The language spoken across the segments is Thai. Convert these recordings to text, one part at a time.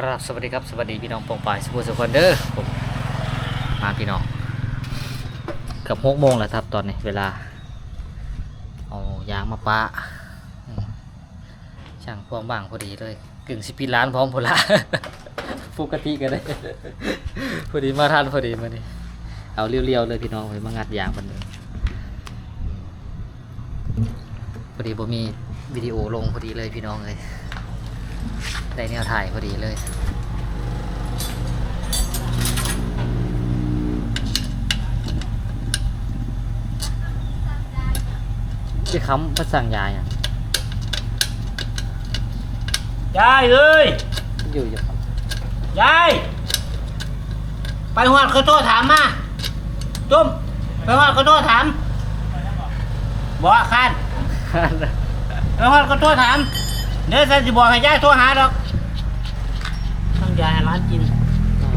ครับสวัสดีครับสวัสดีพี่น้องปองปายสปูสคนเด้อผมมาพี่น้องเกือบหกโมงแล้วครับตอนนี้เวลาเอายางมาปะช่างพวงบ้างพอดีเลยกึ่งสิบปีล้านพร้อมพอละปกติกันเลยพอดีมาทันพอดีมานี่เอาเรียวๆเลยพี่น้องไปมางัดยางมันเลยพอดีผมมีวิดีโอลงพอดีเลยพี่น้องเลย ได้แนวถ่ายพอดีเลยจะค้ำประสั่งยายอะยายเอ้ยอยู่อยู่ครับยาย ไปหอดเขาโทษถามมาจุ้มไปหอดเขาโทษถามบอกคานไปหอดเขาโทษถามเดี๋ยวฉันจะบอกให้ยายโทรหาดอก ต้องยายให้ร้านกินอ๋อ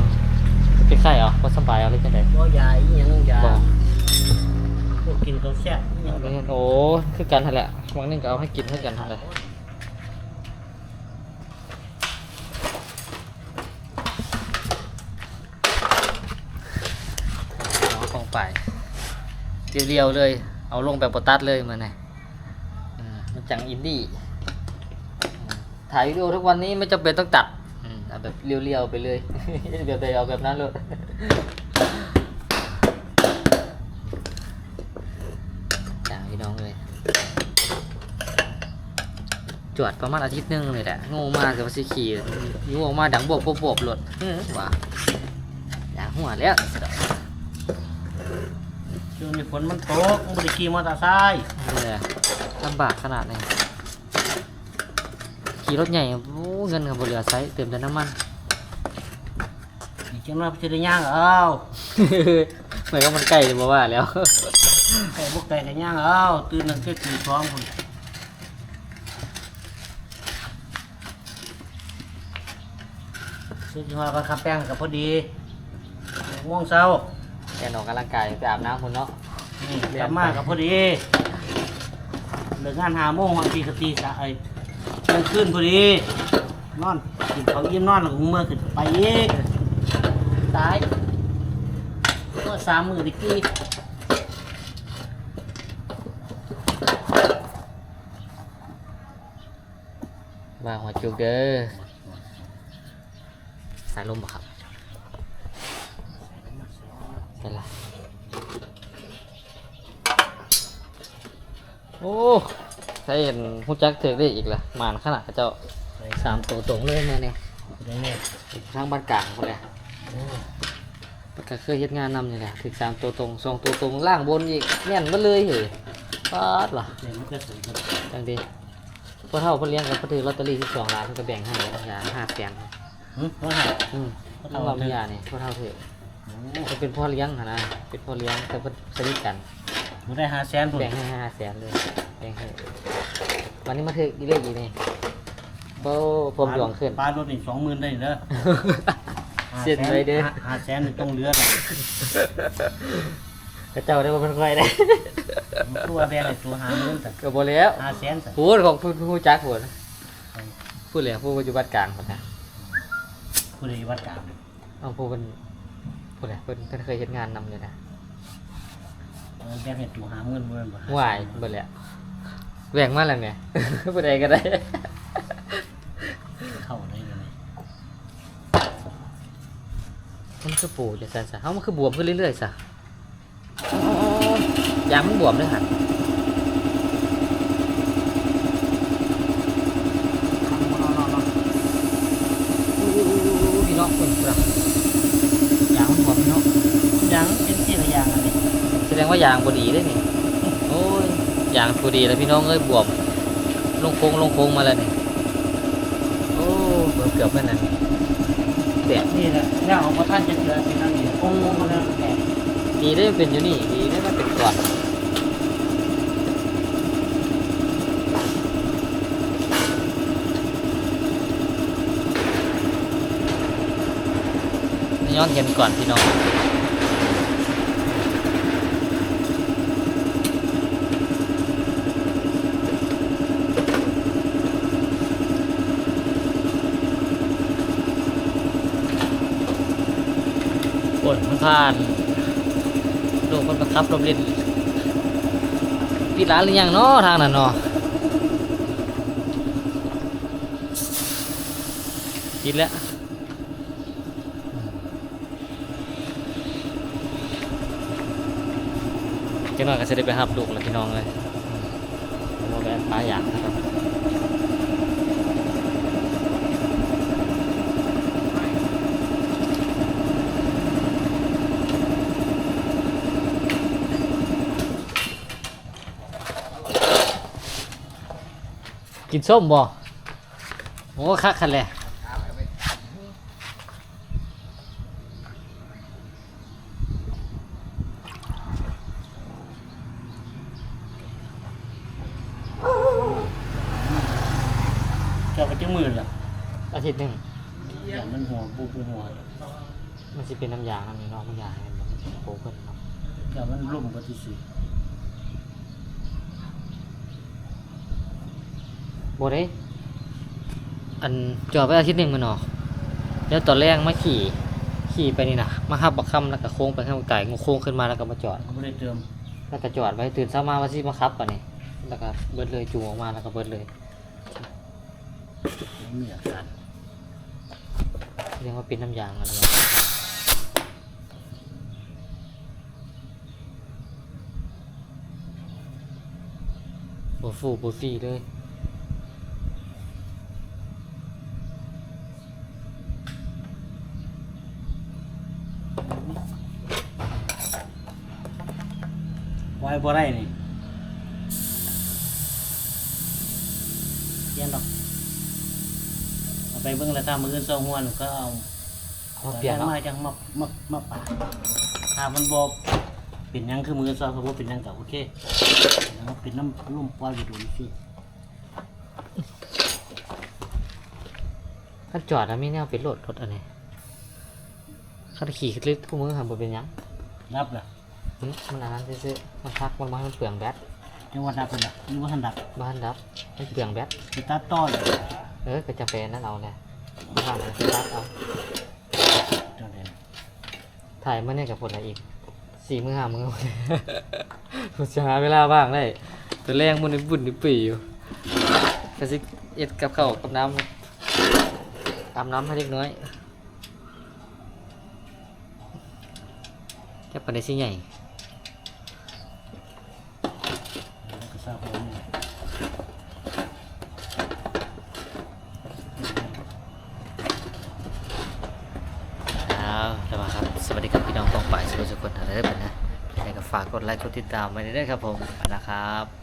เป็นไข้เหรอว่าสบายเอาเลยจะได้บอกยายอิหยังยายบอกพวกกินเขาแซ่บอิหยังไม่เห็นโอ้คือกันนั่นแหละบางนึงก็เอาให้กินเท่ากันนั่นแหละเอาของไปเรียวๆเลย เอาลงแบบโปตัดเลยมาเนี่ยอืมมันจังอินดี้อืมถ่ายวิดีโอทุกวันนี้ไม่จำเป็นต้องตัดอืม เอาแบบเรียวๆไปเลย แบบใดเอาแบบนั้นเลยจ้าพี่น้องเลยจวดประมาณอาทิตย์หนึงเลยแหละโง่มากกับสิขี่ยูออกมาดังบวบบวบบวบหลดอื้อว่าอยางหัวแล้วช่วงนี้ฝนมันตกมันบริขี่มอเตอร์ไซค์นี่แหละลำบากขนาดไหน ขี่รถใหญ่โอ้เงินกับบเหลือใช้เติมแต่น้ำมันอีกจังหวะจะได้ย่างเอาเหมือนกับมันใกล้จะบอกว่าแล้ว ไก่พวกไก่กันย่างเอาตื่นหนึ่งเที่ยงคืนพร้อมคนซื้อจังหวะก็ขับแป้งกับพอดีง่วงเศร้าแกนออกกำลังกายไปอาบน้ำคุณเนาะ นี่กลับมากับพอดีเลิกงานหาโมงบางทีก็ตีสาย เที่ยงคืนพอดี นอนกินเขาวอิ่มนอนแล้วก็เมื่อขึ้นไปอีกตายเมื่อสามมือตะกี้วาหัวจุกเด้อสายลมบ่ครับเป็นไรโอ้ ใช่เห็นหูจักเถือกได้อีกละหมานขนาดเจ้าสามตัวตรงเลยแม่เนี่ยได้เนี่ยทางบ้านกลางคนเลยก็เคยเฮ็ดงานนำนี่แหละถึงสามตัวตรงสองตัวตรงล่างบนอีกแน่นมาเลยเหรอปาดเหรอเดี๋ยวมันก็สูงขึ้นจังดีพ่อเท่าพ่อเลี้ยงกับพ่อถือลอตเตอรี่สิบสองล้านเพิ่นก็แบ่งให้แล้วยาห้าแสนหึว่าไงอืมทั้งเรามียาเนี่ยพ่อเท่าถือเขาเป็นพ่อเลี้ยงหั่นนะเป็นพ่อเลี้ยงแต่เพิ่นสนิทกัน มันได้ห้าแสนพุ่นแบ่งให้ห้าแสนเลยแบ่งให้วันนี้มาถืออีเลขอีนี่โบ้ผมหลวงขึ้น ปลารถนี่สองหมื่นได้เด้อเสียดเลยเด้อห้าแสนนี่ต้องเหลือกันกระเจ้าได้บ่เป็นค่อยได้ตัวแบงไอ้ตัวหาเงินแต่ก็บ่แล้วห้าแสนแต่พูดของพูดพูดจักพูดพูดเลยพูดปัจจุบันกลางคนนะผู้ใดวัดกลางเอาพูดเป็นพูดเลยเพิ่นเพิ่นเคยเฮ็ดงานนำเลยนะเออ แบงไอ้ตัวหาเงินเงินบ่วายเบิดแล้วแบ่งมาแล้วไงผู้ใดก็ได้ เข้าได้เลยมันคือปูจะสั่นซะเฮามันคือบวมขึ้นเรื่อยๆซะยางมันบวมเลยหั่นอู้ๆๆพี่น้องเพิ่นพุ่นน่ะยางมันบวมพี่น้องยังเป็นที่ละอย่างอันนี้แส ดงว่ายางบดีได้นี่โอ้ยยางบดีแล้วพี่น้องเอ้ยบวมลงโค้งลงโค้งมาแล้วนี่โอ้เกือบเกือบแม่นน่ะแดดนี่แหละแล้วเอาพระท่านจะเจอที่นั่นนี่องค์มันแล้วแต่ดีได้เป็นอยู่นี่ดีได้มาเป็นก่อนย้อนเห็นก่อนพี่น้อง ดผ่านลูกคนบังคับลมเล่นปิดร้านหรือยังเนาะทางนั้นเนาะปิดแล้วจังหน่อยก็จะได้ไปหับลูกแล้วพี่น้องเลยผมว่าแวะปลาอย่างนะครับ กินส้มบ่โอ้คักคันเลยเจ้าก็จังมือล่ะอาทิตย์หนึ่งอย่างมันหัวปูปูหัวมันจะเป็นน้ำยาน้ำนี้เนาะน้ำยาเนี่ยมันโปเพิ่นเนาะอย่างมันลุ่มก็ที่สุด บ่ได้อันจอดไปอาทิตย์หนึ่งมันเนาะแล้วตอนแรกมาขี่ขี่ไปนี่นะมาหับบักคำแล้วก็โค้งไปข้างไก่โค้งขึ้นมาแล้วก็มาจอดเขาไม่ได้เติมแล้วก็จอดไว้ตื่นเช้ามาว่าสิมาขับป่ะนี่แล้วก็เบิดเลยจูงออกมาแล้วก็เบิดเลยไม่มีอาการเรียกว่าเป็นน้ำยางอะไรบูฟูบูฟีเลย ไว้บ่ได้นี่เย็นดอกเอาไปเบิ่งแล้วถ้ามือเศร้าหัวหนูก็เอาเอามาเปลี่ยนเนาะมาจังมามามาปาดถ้ามันบ่เป็นหยังคือมือเศร้าเขาบ่เป็นหยังก็โอเคแล้วมันเป็นน้ำลุ่มปล่อยไปดูสิถ้าจอดแล้วมีแนวเป็นรถรถอะไรข้าขี่ขึ้นลึกทุกมือหาบ่เป็นหยังรับล่ะหึ มันอันนั้นซื่อๆมันพักมันมาให้มันเปลืองแบตจังหวัดดับเป็นล่ะนี่ว่าทันดับบ้านดับมันเปลืองแบตไปตัดต้อยเออก็จะเป็นนั่นเอาเนี่ยบ้านนั้นตัดเอาจังได๋ถ่ายมาเนี่ยกับผลอะไรอีกสี่มือห้ามือผมจะหาเวลาว่างได้ตัวแรงมันในบุญในปีอยู่ก็สิเอ็ดกับข้าวกับน้ำอาบน้ำให้เล็กน้อยจะไปได้สิใหญ่ แล้วก็ทราบว่านี่ครับแล้วมาครับสวัสดีครับพี่น้องกองฝ่ายสุขสุขคนอะไรได้เป็นนะใครก็ฝากกดไลค์กดติดตามไว้ด้วยนะครับผมนะครับ